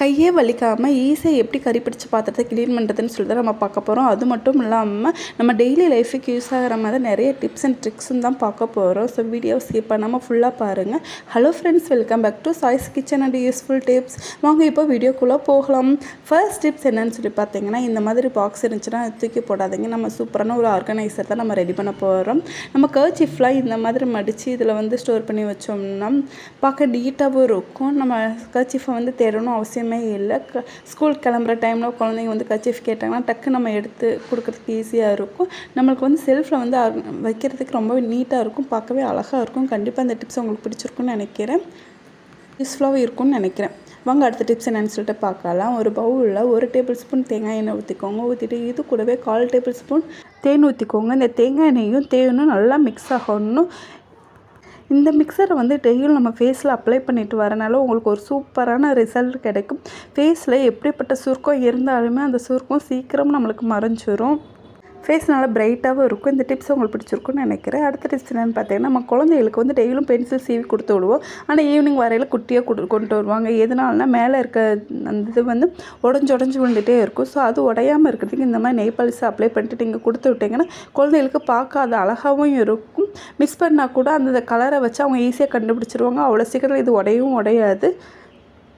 கையே வலிக்காமல் ஈஸியாக எப்படி கறி பிடிச்ச பாத்திரத்தை க்ளீன் பண்ணுறதுன்னு சொல்லி நம்ம பார்க்க போகிறோம் அது மட்டும் இல்லாமல் நம்ம டெய்லி லைஃபுக்கு யூஸ் ஆகிற மாதிரி நிறைய டிப்ஸ் அண்ட் ட்ரிக்ஸும் தான் பார்க்க போகிறோம் ஸோ வீடியோ ஸ்கிப் பண்ணாமல் ஃபுல்லாக பாருங்கள் hello friends welcome back to choice kitchen and useful tips வாங்க இப்போ வீடியோக்குள்ளே போகலாம். ஃபர்ஸ்ட் டிப்ஸ் என்னன்னு சொல்லி பார்த்தீங்கன்னா இந்த மாதிரி பாக்ஸ் இருந்துச்சுன்னா தூக்கி போடாதீங்க. நம்ம சூப்பரான ஒரு ஆர்கனைசர் தான் நம்ம ரெடி பண்ண போகிறோம் நம்ம கர்ச்சிஃப்லாம் இந்த மாதிரி மடித்து இதில் வந்து ஸ்டோர் பண்ணி வச்சோம்னா பார்க்க நீட்டாகவும் இருக்கும். நம்ம கர்ச்சிஃபை வந்து தேடணும் அவசியம் இல்லை. க ஸ்கூல் கிளம்புற டைமில் குழந்தைங்க வந்து கச்சீஃப் கேட்டாங்கன்னா டக்கு நம்ம எடுத்து கொடுக்குறதுக்கு ஈஸியாக இருக்கும். நம்மளுக்கு வந்து செல்ஃபில் வந்து வைக்கிறதுக்கு ரொம்பவே நீட்டாக இருக்கும். பார்க்கவே அழகாக இருக்கும். கண்டிப்பாக அந்த டிப்ஸ் உங்களுக்கு பிடிச்சிருக்குன்னு நினைக்கிறேன். யூஸ்ஃபுல்லாகவும் இருக்கும்னு நினைக்கிறேன். வாங்க அடுத்த டிப்ஸ் என்னென்னு சொல்லிட்டு பார்க்கலாம். ஒரு பவுலில் ஒரு டேபிள் ஸ்பூன் தேங்காய் எண்ணெய் ஊற்றிக்கோங்க ஊற்றிட்டு இது கூடவே கால் டேபிள் ஸ்பூன் தேன் ஊற்றிக்கோங்க இந்த தேங்காய் எண்ணெயும் தேனும் நல்லா மிக்ஸ் ஆகணும். இந்த மிக்சரை வந்து டெய்லியும் நம்ம ஃபேஸில் அப்ளை பண்ணிட்டு வரனால உங்களுக்கு ஒரு சூப்பரான ரிசல்ட் கிடைக்கும். ஃபேஸில் எப்படிப்பட்ட சுருக்கம் இருந்தாலுமே அந்த சுருக்கம் சீக்கிரம் நம்மளுக்கு மறைஞ்சிரும். ஃபேஸ் நல்லா பிரைட்டாகவும் இருக்கும். இந்த டிப்ஸ் உங்களுக்கு பிடிச்சிருக்கும்னு நினைக்கிறேன். அடுத்த டிப்ஸ் என்னென்னு பார்த்தீங்கன்னா நம்ம குழந்தைகளுக்கு வந்து டெய்லியும் பென்சில் சீவி கொடுத்து விடுவோம். ஆனால் ஈவினிங் வரையில் குட்டியாக கொடு கொண்டு வருவாங்க. எதனாலனா மேலே இருக்க அந்த இது வந்து உடஞ்சி உடஞ்சி விழுந்துட்டே இருக்கும். ஸோ அது உடையாமல் இருக்கிறதுக்கு இந்த மாதிரி நெய்பாலிஸ் அப்ளை பண்ணிட்டு நீங்கள் கொடுத்து விட்டீங்கன்னா குழந்தைகளுக்கு பார்க்க அது அழகாகவும் இருக்கும். மிஸ் பண்ணால் கூட அந்த கலரை வச்சு அவங்க ஈஸியாக கண்டுபிடிச்சிருவாங்க. அவ்வளோ சீக்கிரம் இது உடையவும் உடையாது.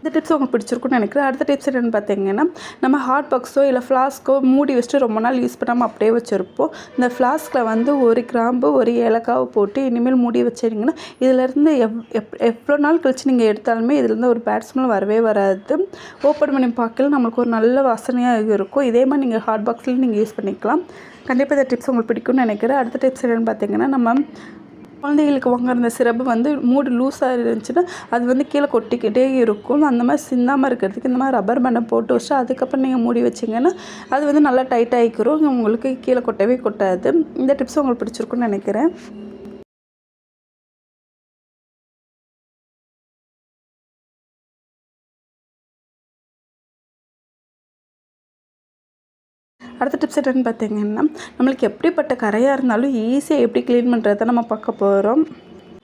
இந்த டிப்ஸ் உங்களுக்கு பிடிச்சிருக்குன்னு நினைக்கிறேன். அடுத்த டிப்ஸ் என்னென்னு பார்த்தீங்கன்னா நம்ம ஹாட் பாக்ஸோ இல்லை ஃப்ளாஸ்க்கோ மூடி வச்சுட்டு ரொம்ப நாள் யூஸ் பண்ணாமல் அப்படியே வச்சுருப்போம். இந்த ஃப்ளாஸ்கில் வந்து ஒரு கிராம்பு ஒரு ஏலக்காவை போட்டு இனிமேல் மூடி வச்சிருங்கன்னா இதிலேருந்து எவ் எப் எவ்வளோ நாள் கழிச்சு நீங்கள் எடுத்தாலுமே இதுலேருந்து ஒரு பேட் ஸ்மெல் வரவே வராது. ஓப்பன் பண்ணி பார்க்கல நம்மளுக்கு ஒரு நல்ல வாசனையாக இருக்கும். இதே மாதிரி நீங்கள் ஹாட் பாக்ஸ்லேயும் நீங்கள் யூஸ் பண்ணிக்கலாம். கண்டிப்பாக இந்த டிப்ஸ் உங்களுக்கு பிடிக்கும்னு நினைக்கிறேன். அடுத்த டிப்ஸ் என்னென்னு பார்த்தீங்கன்னா நம்ம குழந்தைகளுக்கு வாங்குற அந்த சிரப்பு வந்து மூடு லூஸாக இருந்துச்சுன்னா அது வந்து கீழே கொட்டிக்கிட்டே இருக்கும். அந்த மாதிரி சிந்தாமல் இருக்கிறதுக்கு இந்த மாதிரி ரப்பர் பேண்டை போட்டு வச்சு அதுக்கப்புறம் நீங்கள் மூடி வச்சிங்கன்னா அது வந்து நல்லா டைட் ஆகிக்கிறோம் உங்களுக்கு கீழே கொட்டவே கொட்டாது. இந்த டிப்ஸ் உங்களுக்கு பிடிச்சிருக்குன்னு நினைக்கிறேன். அடுத்த டிப்ஸ் என்னென்னு பார்த்தீங்கன்னா நம்மளுக்கு எப்படிப்பட்ட கரையாக இருந்தாலும் ஈஸியாக எப்படி க்ளீன் பண்ணுறதை நம்ம பார்க்க போகிறோம்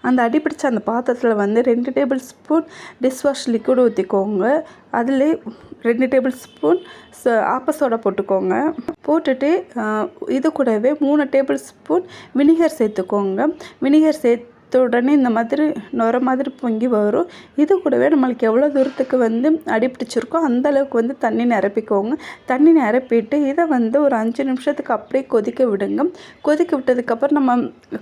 அந்த அடிப்பிடிச்ச அந்த பாத்திரத்தில் வந்து ரெண்டு டேபிள் ஸ்பூன் டிஷ்வாஷ் லிக்விட் ஊற்றிக்கோங்க அதில் ரெண்டு டேபிள் ஸ்பூன் ஆப்ப சோடா போட்டுக்கோங்க. போட்டுட்டு இது கூடவே மூணு டேபிள் ஸ்பூன் வினிகர் சேர்த்துக்கோங்க. வினிகர் சேர்த்து உடனே இந்த மாதிரி நுர மாதிரி பொங்கி வரும். இது கூடவே நம்மளுக்கு எவ்வளோ தூரத்துக்கு வந்து அடிப்பிடிச்சிருக்கோ அந்த அளவுக்கு வந்து தண்ணி நிரப்பிக்கோங்க. தண்ணி நிரப்பிட்டு இதை வந்து ஒரு அஞ்சு நிமிஷத்துக்கு அப்படியே கொதிக்க விடுங்க. கொதிக்க விட்டதுக்கப்புறம் நம்ம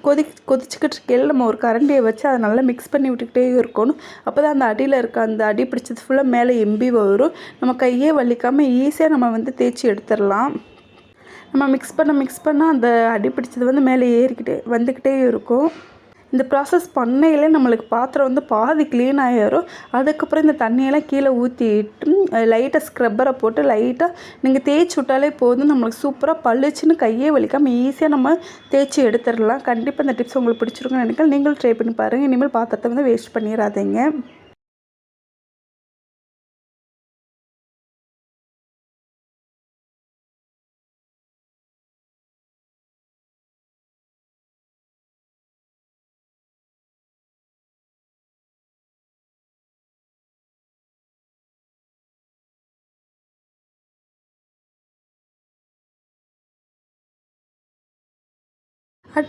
கொதி கொதிச்சுக்கிட்டு இருக்கையில் நம்ம ஒரு கரண்டியை வச்சு அதை நல்லா மிக்ஸ் பண்ணி விட்டுக்கிட்டே இருக்கணும். அப்போ தான் அந்த அடியில் இருக்க அந்த அடி பிடிச்சது ஃபுல்லாக மேலே எம்பி வரும். நம்ம கையே வலிக்காமல் ஈஸியாக நம்ம வந்து தேய்ச்சி எடுத்துடலாம். நம்ம மிக்ஸ் பண்ண மிக்ஸ் பண்ணால் அந்த அடி பிடிச்சது வந்து மேலே ஏறிக்கிட்டே வந்துக்கிட்டே இருக்கும். இந்த ப்ராசஸ் பண்ணையிலே நம்மளுக்கு பாத்திரம் வந்து பாதி க்ளீன் ஆகிடும் அதுக்கப்புறம் இந்த தண்ணியெல்லாம் கீழே ஊற்றிட்டு லைட்டாக ஸ்க்ரப்பரை போட்டு லைட்டாக நீங்கள் தேய்ச்சி விட்டாலே போதும். நம்மளுக்கு சூப்பராக பளிச்சுன்னு கையே வலிக்காமல் ஈஸியாக நம்ம தேய்ச்சி எடுத்துடலாம். கண்டிப்பாக இந்த டிப்ஸ் உங்களுக்கு பிடிச்சிருக்குன்னு நினைக்கிறேன். நீங்களும் ட்ரை பண்ணி பாருங்கள் இனிமேல் பாத்திரத்தை வந்து வேஸ்ட் பண்ணிடாதீங்க.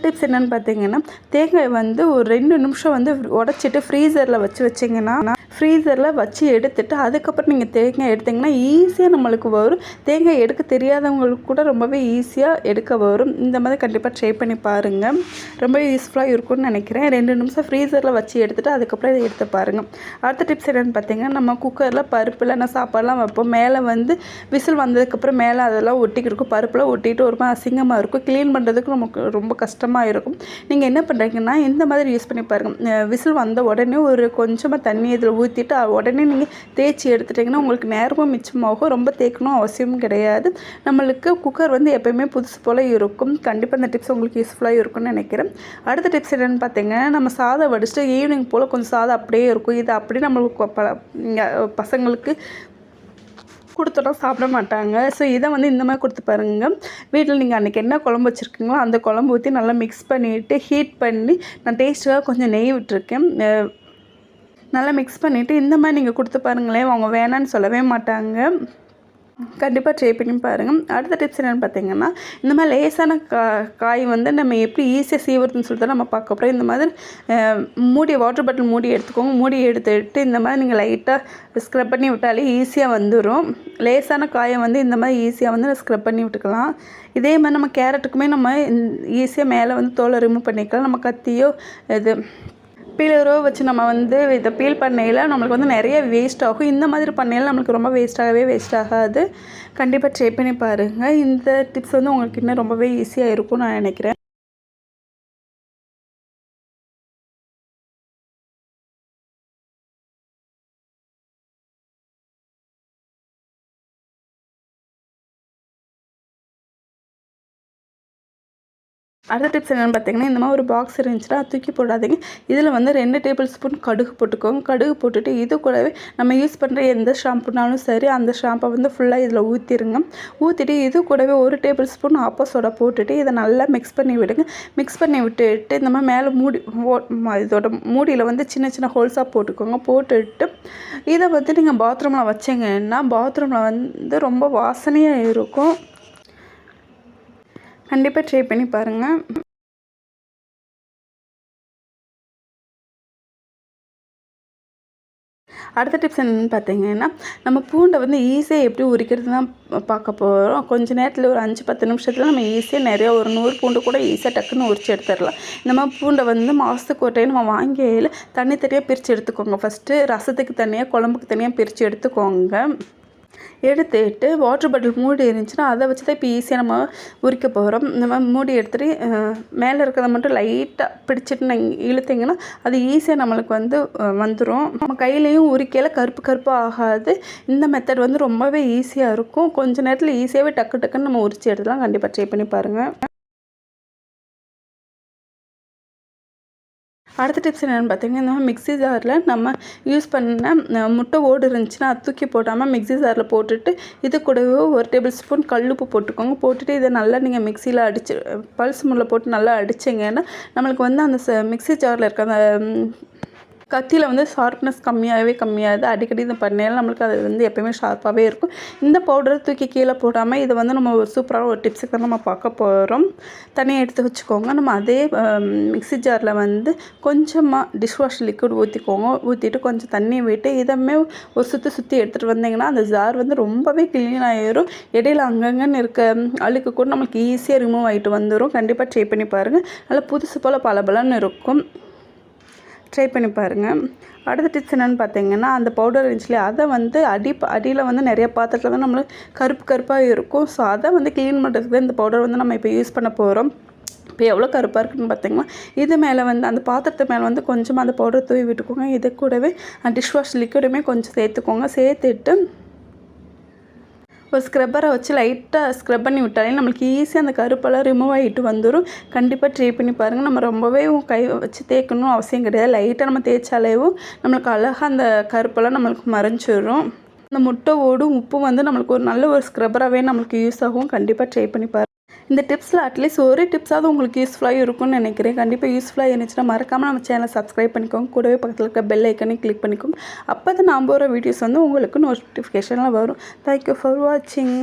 டிப்ஸ் என்னென்னு பார்த்தீங்கன்னா தேங்காய் வந்து ஒரு ரெண்டு நிமிஷம் வந்து உடச்சிட்டு ஃப்ரீசரில் வச்சு வச்சிங்கன்னா ஃப்ரீசரில் வச்சு எடுத்துட்டு அதுக்கப்புறம் நீங்கள் தேங்காய் எடுத்திங்கன்னா ஈஸியாக நம்மளுக்கு வரும். தேங்காய் எடுக்க தெரியாதவங்களுக்கு கூட ரொம்பவே ஈஸியாக எடுக்க வரும். இந்த மாதிரி கண்டிப்பாக ட்ரை பண்ணி பாருங்கள் ரொம்ப யூஸ்ஃபுல்லாக இருக்கும்னு நினைக்கிறேன். ரெண்டு நிமிஷம் ஃப்ரீசரில் வச்சு எடுத்துட்டு அதுக்கப்புறம் இதை எடுத்து பாருங்கள் அடுத்த டிப்ஸ் என்னென்னு பார்த்தீங்கன்னா நம்ம குக்கரில் பருப்பில் நான் சாப்பாடுலாம் வைப்போம். மேலே வந்து விசில் வந்ததுக்கப்புறம் மேலே அதெல்லாம் ஒட்டிக்கிட்டு இருக்கும். பருப்புலாம் ஒட்டிட்டு ஒரு மாதிரி அசிங்கமாக இருக்கும். க்ளீன் பண்ணுறதுக்கு நமக்கு ரொம்ப கஷ்டம். கஷ்டமாக இருக்கும். நீங்கள் என்ன பண்ணுறீங்கன்னா இந்த மாதிரி யூஸ் பண்ணி பாருங்கள் விசில் வந்த உடனே ஒரு கொஞ்சமாக தண்ணி இதில் ஊற்றிட்டு உடனே நீங்கள் தேய்ச்சி எடுத்துட்டிங்கன்னா உங்களுக்கு நேரமும் மிச்சமாகும். ரொம்ப தேய்க்கணும் அவசியமும் கிடையாது. நம்மளுக்கு குக்கர் வந்து எப்பயுமே புதுசு போல் இருக்கும். கண்டிப்பாக இந்த டிப்ஸ் உங்களுக்கு யூஸ்ஃபுல்லாக இருக்கும்னு நினைக்கிறேன். அடுத்த டிப்ஸ் என்னென்னு பார்த்தீங்கன்னா நம்ம சாதம் வடிச்சிட்டு ஈவினிங் போல் கொஞ்சம் சாதம் அப்படியே இருக்கும். இது அப்படியே நம்மளுக்கு பசங்களுக்கு கொடுத்தோன்னா சாப்பிட மாட்டாங்க. ஸோ இதை வந்து இந்த மாதிரி கொடுத்து பாருங்க. வீட்டில் நீங்கள் அன்றைக்கி என்ன குழம்பு வச்சுருக்கீங்களோ அந்த குழம்பு ஊற்றி நல்லா மிக்ஸ் பண்ணிவிட்டு ஹீட் பண்ணி நான் டேஸ்ட்டாக கொஞ்சம் நெய் விட்டுருக்கேன். நல்லா மிக்ஸ் பண்ணிவிட்டு இந்த மாதிரி நீங்கள் கொடுத்து பாருங்களேன். அவங்க வேணான்னு சொல்லவே மாட்டாங்க. கண்டிப்பாக ட்ரை பண்ணி பாருங்கள் அடுத்த டிப்ஸ் என்னென்னு பார்த்தீங்கன்னா இந்த மாதிரி லேசான கா காய் வந்து நம்ம எப்படி ஈஸியாக சீவுறதுன்னு சொல்லிட்டு நம்ம பார்க்க போகிறோம் இந்த மாதிரி மூடி வாட்டர் பாட்டில் மூடி எடுத்துக்கோங்க. மூடி எடுத்துட்டு இந்த மாதிரி நீங்கள் லைட்டாக ஸ்க்ரப் பண்ணி விட்டாலே ஈஸியாக வந்துடும் லேசான காயை வந்து இந்த மாதிரி ஈஸியாக வந்து ஸ்க்ரப் பண்ணி விட்டுக்கலாம். இதே மாதிரி நம்ம கேரட்டுக்குமே நம்ம ஈஸியாக மேலே வந்து தோலை ரிமூவ் பண்ணிக்கலாம். நம்ம கத்தியோ இது பீலரோ வச்சு நம்ம வந்து இதை பீல் பண்ணையில் நம்மளுக்கு வந்து நிறைய வேஸ்ட் ஆகும். இந்த மாதிரி பண்ணையில் நம்மளுக்கு ரொம்ப வேஸ்ட்டாகவே வேஸ்ட் ஆகாது. கண்டிப்பாக ட்ரை பண்ணி பாருங்கள் இந்த டிப்ஸ் வந்து உங்களுக்கு இன்னும் ரொம்பவே ஈஸியாக இருக்கும்னு நான் நினைக்கிறேன். அடுத்த டிப்ஸ் என்னென்னு பார்த்தீங்கன்னா இந்த மாதிரி ஒரு பாக்ஸ் இருந்துச்சுன்னா தூக்கி போடாதீங்க. இதில் வந்து ரெண்டு டேபிள் ஸ்பூன் கடுகு போட்டுக்கோங்க. கடுகு போட்டுட்டு இது கூடவே நம்ம யூஸ் பண்ணுற எந்த ஷாம்புனாலும் சரி அந்த ஷாம்பை வந்து ஃபுல்லாக இதில் ஊற்றிடுங்க ஊற்றிட்டு இது கூடவே ஒரு டேபிள் ஸ்பூன் ஆப்போ சோடா போட்டுட்டு இதை நல்லா மிக்ஸ் பண்ணி விடுங்க. மிக்ஸ் பண்ணி விட்டுட்டு இந்த மாதிரி மேலே மூடி இதோட மூடியில் வந்து சின்ன சின்ன ஹோல்ஸாக போட்டுக்கோங்க. போட்டுட்டு இதை வந்து நீங்கள் பாத்ரூமில் வச்சிங்கன்னா பாத்ரூமில் வந்து ரொம்ப வாசனையாக இருக்கும். கண்டிப்பாக ட்ரை பண்ணி பாருங்கள் அடுத்த டிப்ஸ் என்னென்னு பார்த்தீங்கன்னா நம்ம பூண்டை வந்து ஈஸியாக எப்படி உரிக்கிறது தான் பார்க்க போகிறோம் கொஞ்சம் நேரத்தில் ஒரு அஞ்சு பத்து நிமிஷத்தில் நம்ம ஈஸியாக நிறையா ஒரு நூறு பூண்டு கூட ஈஸியாக டக்குன்னு உரிச்சு எடுத்துடலாம். இந்த மாதிரி பூண்டை வந்து மாதத்துக்கு ஒரு டைம் நம்ம வாங்கியில் தனி தனியாக பிரித்து எடுத்துக்கோங்க. ஃபஸ்ட்டு ரசத்துக்கு தனியாக குழம்புக்கு தனியாக பிரித்து எடுத்துக்கோங்க. எடுத்துட்டு வாட்டர் பாட்டில் மூடி இருந்துச்சுன்னா அதை வச்சு தான் இப்போ ஈஸியாக நம்ம உரிக்க போகிறோம் இந்த மாதிரி மூடி எடுத்துகிட்டு மேலே இருக்கிறத மட்டும் லைட்டாக பிடிச்சிட்டு நான் இழுத்தீங்கன்னா அது ஈஸியாக நம்மளுக்கு வந்து வந்துடும் நம்ம கையிலையும் உரிக்கையில் கருப்பு கருப்பாக ஆகாது. இந்த மெத்தட் வந்து ரொம்பவே ஈஸியாக இருக்கும். கொஞ்ச நேரத்தில் ஈஸியாகவே டக்கு டக்குன்னு நம்ம உரிச்சு எடுத்துலாம் கண்டிப்பாக ட்ரை பண்ணி பாருங்கள் அடுத்த டிப்ஸ் என்னென்னு பார்த்தீங்கன்னா இந்த மிக்ஸி ஜாரில் நம்ம யூஸ் பண்ண முட்டை ஓடு இருந்துச்சுன்னா அது தூக்கி போடாமல் மிக்ஸி ஜாரில் போட்டுட்டு இது கூடவே ஒரு டேபிள் ஸ்பூன் கல்லுப்பு போட்டுக்கோங்க. போட்டுட்டு இதை நல்லா நீங்கள் மிக்சியில் அடிச்சு பல்ஸ் முள்ள போட்டு நல்லா அடிச்சிங்கன்னா நம்மளுக்கு வந்து அந்த ச- மிக்ஸி ஜாரில் இருக்க அந்த கத்தியில் வந்து ஷார்ப்னஸ் கம்மியாகவே கம்மியாகுது. அடிக்கடி இது பண்ணையால் நம்மளுக்கு அது வந்து எப்போயுமே ஷார்ப்பாகவே இருக்கும். இந்த பவுடரை தூக்கி கீழே போடாமல் இதை வந்து நம்ம ஒரு சூப்பரான ஒரு டிப்ஸுக்கு தான் நம்ம பார்க்க போகிறோம் தனியாக எடுத்து வச்சுக்கோங்க. நம்ம அதே மிக்ஸி ஜாரில் வந்து கொஞ்சமாக டிஷ் வாஷ் லிக்விட் ஊற்றிக்கோங்க ஊற்றிட்டு கொஞ்சம் தண்ணி விட்டு இதமே ஒரு சுற்றி சுற்றி எடுத்துகிட்டு வந்தீங்கன்னா அந்த ஜார் வந்து ரொம்பவே க்ளீன் ஆயிரும். இடையில அங்கங்கன்னு இருக்க அழுக்கு கூட நம்மளுக்கு ஈஸியாக ரிமூவ் ஆகிட்டு வந்துடும் கண்டிப்பாக ட்ரை பண்ணி பாருங்கள் நல்லா புதுசு போல் பளபளன்னு இருக்கும். ட்ரை பண்ணி பாருங்கள் அடுத்த டிப்ஸ் என்னென்னு பார்த்தீங்கன்னா அந்த பவுடர் இருந்துச்சுல அதை வந்து அடி அடியில் வந்து நிறைய பாத்திரத்தில் வந்து நம்மளுக்கு கருப்பு கருப்பாக இருக்கும். ஸோ அதை வந்து க்ளீன் பண்ணுறதுக்கு இந்த பவுடர் வந்து நம்ம இப்போ யூஸ் பண்ண போகிறோம் இப்போ எவ்வளோ கருப்பாக இருக்குன்னு பார்த்தீங்கன்னா இது மேலே வந்து அந்த பாத்திரத்து மேலே வந்து கொஞ்சமாக அந்த பவுடர் தூவி விட்டுக்கோங்க. இது கூடவே டிஷ் வாஷ் லிக்விடுமே கொஞ்சம் சேர்த்துக்கோங்க. சேர்த்துட்டு ஒரு ஸ்க்ரப்பரை வச்சு லைட்டாக ஸ்க்ரப் பண்ணி விட்டாலே நம்மளுக்கு ஈஸியாக அந்த கருப்பெல்லாம் ரிமூவ் ஆகிட்டு வந்துடும் கண்டிப்பாக ட்ரை பண்ணி பாருங்கள் நம்ம ரொம்பவே கை வச்சு தேய்க்கணும் அவசியம் கிடையாது. லைட்டாக நம்ம தேய்ச்சாலேவும் நம்மளுக்கு அழகாக அந்த கருப்பெல்லாம் நம்மளுக்கு மறைஞ்சிடும் அந்த முட்டை ஓடும் உப்பு வந்து நம்மளுக்கு ஒரு நல்ல ஒரு ஸ்க்ரப்பராகவே நம்மளுக்கு யூஸ் ஆகும். கண்டிப்பாக ட்ரை பண்ணி பாருங்கள் இந்த டிப்ஸில் அட்லீஸ்ட் ஒரு டிப்ஸாவது உங்களுக்கு யூஸ்ஃபுல்லாக இருக்கும்னு நினைக்கிறேன். கண்டிப்பாக யூஸ்ஃபுல்லாக இருந்துச்சுன்னா மறக்காமல் நம்ம சேனலை சப்ஸ்கிரைப் பண்ணிக்கோங்க. கூடவே பக்கத்தில் இருக்க பெல் ஐக்கனையும் கிளிக் பண்ணிக்கோங்க. அப்போ தான் நான் போகிற வீடியோஸ் வந்து உங்களுக்கு நோட்டிஃபிகேஷன்லாம் வரும். தேங்க்யூ ஃபார் வாட்சிங்